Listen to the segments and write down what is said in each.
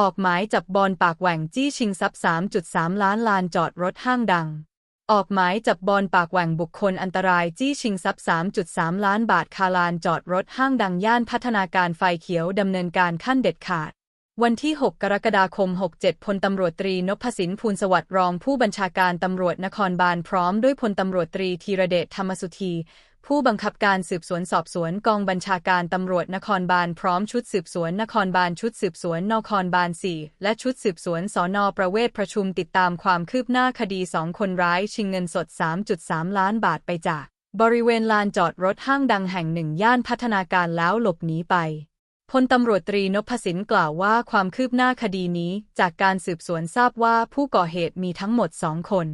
ออกหมายจับบอลปากแหว่งจี้ชิงทรัพย์ 3.3 ล้านลานจอดรถห้างดัง ออกหมายจับบอลปากแหว่งบุคคลอันตรายจี้ชิงทรัพย์ 3.3 ล้านบาทคาลานจอดรถห้างดังย่านพัฒนาการไฟเขียวดำเนินการขั้นเด็ดขาด วันที่ 6 กรกฎาคม 67 พลตำรวจตรีนพสินภูลสวัสดิ์รองผู้บัญชาการตำรวจนครบาลพร้อมด้วยพลตำรวจตรีธีรเดชธรรมสุธี ผู้บังคับการสืบสวนสอบสวนกองบัญชาการตำรวจนครบาลพร้อมชุดสืบสวนนครบาลชุดสืบสวนนครบาล 4 และชุดสืบสวนสอนอประเวศประชุมติดตามความคืบหน้าคดีสองคนร้ายชิงเงินสด 3.3 ล้านบาทไปจาก บริเวณลานจอดรถห้างดังแห่งหนึ่งย่านพัฒนาการแล้วหลบหนีไป พลตำรวจตรีนพสินกล่าวว่าความคืบหน้าคดีนี้จากการสืบสวนทราบว่าผู้ก่อเหตุมีทั้งหมดสองคน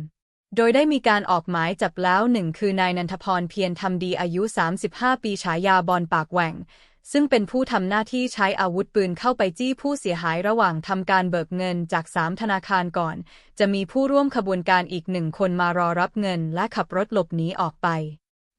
โดยได้มีการออกหมายจับแล้วหนึ่งคือนายนันทพรเพียรทำดีอายุ 35 ปีฉายาบอลปากแหว่ง ซึ่งเป็นผู้ทำหน้าที่ใช้อาวุธปืนเข้าไปจี้ผู้เสียหายระหว่างทำการเบิกเงินจากสามธนาคารก่อน จะมีผู้ร่วมขบวนการอีกหนึ่งคนมารอรับเงินและขับรถหลบหนีออกไป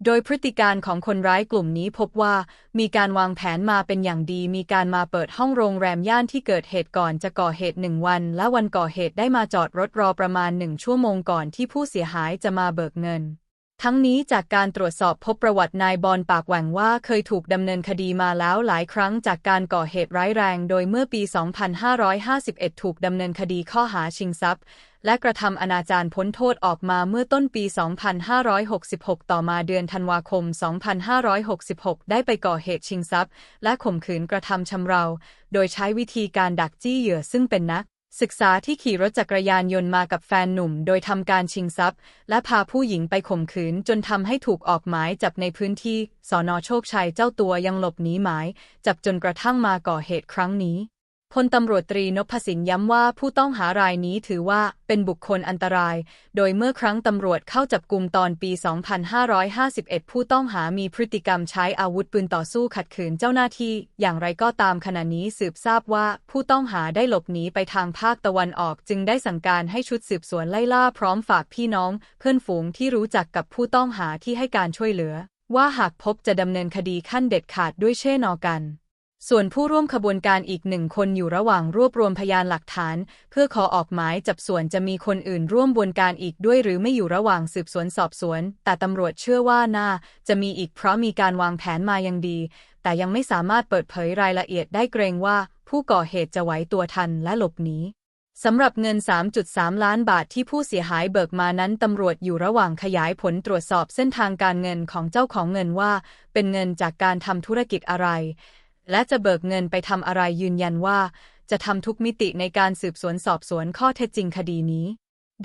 โดยพฤติการของคนร้ายกลุ่มนี้พบว่า มีการวางแผนมาเป็นอย่างดี มีการมาเปิดห้องโรงแรมย่านที่เกิดเหตุก่อนจะก่อเหตุหนึ่งวัน และวันก่อเหตุได้มาจอดรถรอประมาณหนึ่งชั่วโมงก่อนที่ผู้เสียหายจะมาเบิกเงิน ทั้งนี้จากการตรวจสอบพบประวัตินายบอลปากแหว่งว่าเคยถูกดำเนินคดีมาแล้วหลายครั้งจากการก่อเหตุร้ายแรง โดยเมื่อปี 2551 ถูกดำเนินคดีข้อหาชิงทรัพย์ และกระทำอนาจารพ้นโทษออกมาเมื่อต้นปี 2566 ต่อมาเดือนธันวาคม 2566 ได้ไปก่อเหตุชิงทรัพย์ และข่มขืนกระทำชำเรา โดยใช้วิธีการดักจี้เหยื่อซึ่งเป็นนัก ศึกษาที่ขี่รถจักรยานยนต์มากับแฟนหนุ่ม โดยทำการชิงทรัพย์ และพาผู้หญิงไปข่มขืนจนทำให้ถูกออกหมายจับในพื้นที่สอนอโชคชัยเจ้าตัวยังหลบหนีหมาย จับจนกระทั่งมาก่อเหตุครั้งนี้ พลตำรวจตรีนพสินย้ำว่าผู้ต้องหารายนี้ถือว่าเป็นบุคคลอันตราย โดยเมื่อครั้งตำรวจเข้าจับกลุ่มตอนปี 2551 ผู้ต้องหามีพฤติกรรมใช้อาวุธปืนต่อสู้ขัดขืนเจ้าหน้าที่ อย่างไรก็ตามขณะนี้สืบทราบว่าผู้ต้องหาได้หลบหนีไปทางภาคตะวันออก จึงได้สั่งการให้ชุดสืบสวนไล่ล่าพร้อมฝากพี่น้อง เพื่อนฝูงที่รู้จักกับผู้ต้องหาที่ให้การช่วยเหลือ ว่าหากพบจะดำเนินคดีขั้นเด็ดขาดด้วยเช่นอกัน ส่วนผู้ร่วมขบวนการอีกหนึ่งคนอยู่ระหว่างรวบรวมพยานหลักฐาน เพื่อขอออกหมายจับส่วนจะมีคนอื่นร่วมบวนการอีกด้วยหรือไม่อยู่ระหว่างสืบสวนสอบสวน แต่ตำรวจเชื่อว่าน่า จะมีอีกเพราะมีการวางแผนมาอย่างดี แต่ยังไม่สามารถเปิดเผยรายละเอียดได้เกรงว่า ผู้ก่อเหตุจะไหวตัวทันและหลบหนีสำหรับเงิน 3.3 ล้านบาทที่ผู้เสียหายเบิกมานั้นตำรวจอยู่ระหว่างขยายผลตรวจสอบเส้นทางการเงินของเจ้าของเงินว่า เป็นเงินจากการทำธุรกิจอะไร และจะเบิกเงินไปทำอะไรยืนยันว่า จะทำทุกมิติในการสืบสวนสอบสวนข้อเท็จจริงคดีนี้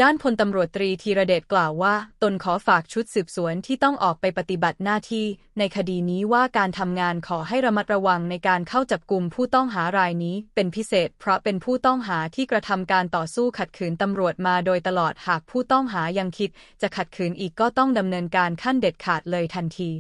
ด้านพลตำรวจตรีธีรเดชกล่าวว่า ตนขอฝากชุดสืบสวนที่ต้องออกไปปฏิบัติหน้าที่ ในคดีนี้ว่าการทำงานขอให้ระมัดระวังในการเข้าจับกลุ่มผู้ต้องหารายนี้ เป็นพิเศษ เพราะเป็นผู้ต้องหาที่กระทำการต่อสู้ขัดขืนตำรวจมาโดยตลอดหากผู้ต้องหายังคิด จะขัดขืนอีกก็ต้องดำเนินการขั้นเด็ดขาดเลยทันที